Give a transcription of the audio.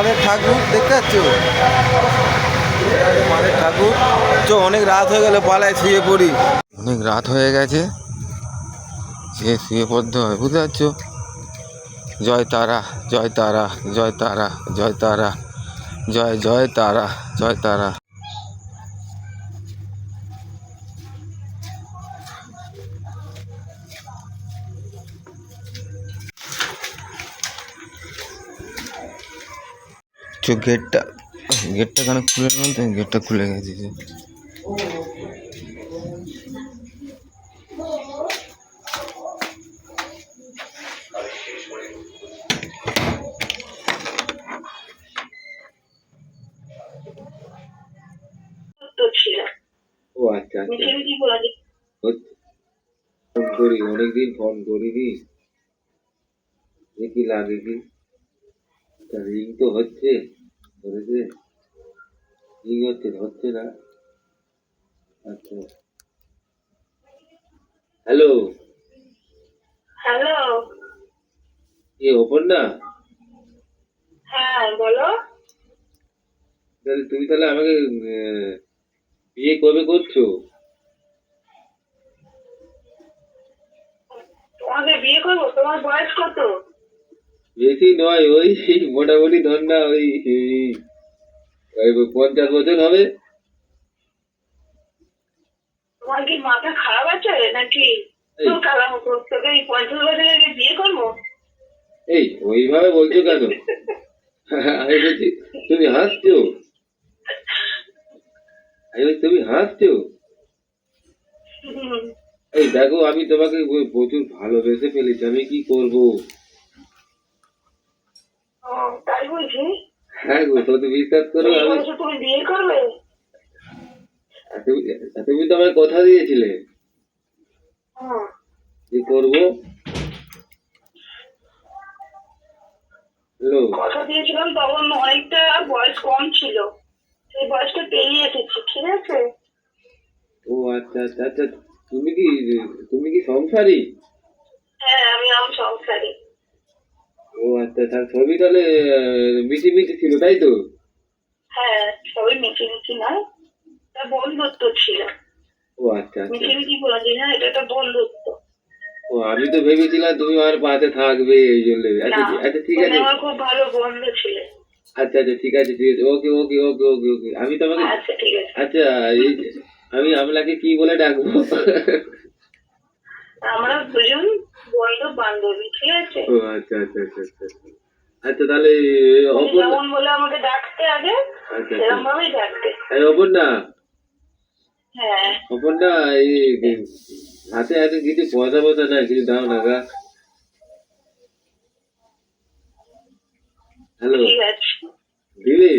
মাদের ঠাকুর, দেখতে পাচ্ছ? মাদের ঠাকুর। চো, অনেক রাত হয়ে গেল, পালায় শুয়ে পড়ি। অনেক রাত হয়ে গেছে। সে শুয়ে পড়তে হয়, বুঝতে পারছ? জয় তারা জয় তারা জয় তারা জয় তারা, জয় জয় তারা জয় তারা। চো গেটটা? গেটটা কেন খুলে বলতে? গেটটা খুলে গেছে যে। ও আচ্ছা আচ্ছা। করি অনেকদিন ফোন করিনি। দেখি লাগে কি রিং তো হচ্ছে। ধরেছে রিং হচ্ছে হচ্ছে না আচ্ছা হ্যালো হ্যালো এ ওপর না হ্যাঁ বলো তাহলে তুমি তাহলে আমাকে বিয়ে কবে করছ তোমাকে বিয়ে করব তোমার বয়স কত বেশি নয় ওই মোটামুটি ধর না ওই পঞ্চাশ বছর হবে। তোমার কি মাথা খারাপ আছে নাকি? এই। তোর কালাম তোকে এই পঞ্চাশ বছরের বিয়ে করব? এই ওইভাবে বলছো কেন? আমি বলছি তুমি হাসছো? আমি বলছি, তুমি হাসছো? এই দেখো আমি তোমাকে প্রচুর ভালোবেসে ফেলেছি আমি কি করব? তাই বলছি? হ্যাঁ গো তুমি বিশ্বাস করো আমি তুমি বিয়ে করবে? তুমি তুমি তো আমায় কথা দিয়েছিলে। হুম। যে করব? কথা দিয়েছিলাম তখন অনেকটা বয়স কম ছিল। সেই বয়সটা পেরিয়ে এসেছি ঠিক আছে? ও আচ্ছা আচ্ছা আচ্ছা। তুমি কি তুমি কি সংসারী? হ্যাঁ আমি আমার সংসারী। ও আচ্ছা তার ছবি তাহলে মিটি মিটি ছিল তাই তো? হ্যাঁ মিঠি নয় তা বন্ধুত্ব ছিল। ও আচ্ছা আচ্ছা। মিঠি মিঠি বলেছি না এটা একটা বন্ধুত্ব। ও আমি তো ভেবেছিলাম তুমি আমার পাশে থাকবে এই জন্য। আচ্ছা ঠিক- আচ্ছা ঠিক আছে। আমার খুব ভালো বন্ধু ছিলে। আচ্ছা আচ্ছা ঠিক আছে ঠিক আছে। ওকে ওকে ওকে ওকে ওকে। আমি তোমাকে আচ্ছা ঠিক আছে। আচ্ছা আমি আপনাকে কি বলে ডাকবো? আমরা দুজন বান্ধবী ঠিক আছে? ও আচ্ছা আচ্ছা আচ্ছা আচ্ছা আচ্ছা। আচ্ছা তাহলে তুমি অপর যেমন বলে আমাকে ডাকতে আগে আচ্ছা সেরকম আচ্ছা। ভাবেই ডাকতে। এই অপর না হ্যাঁ। অপর না এই হাতে হাতে কিছু পয়সা পয়সা না কিছু দাও না গা। হ্যালো। দিদি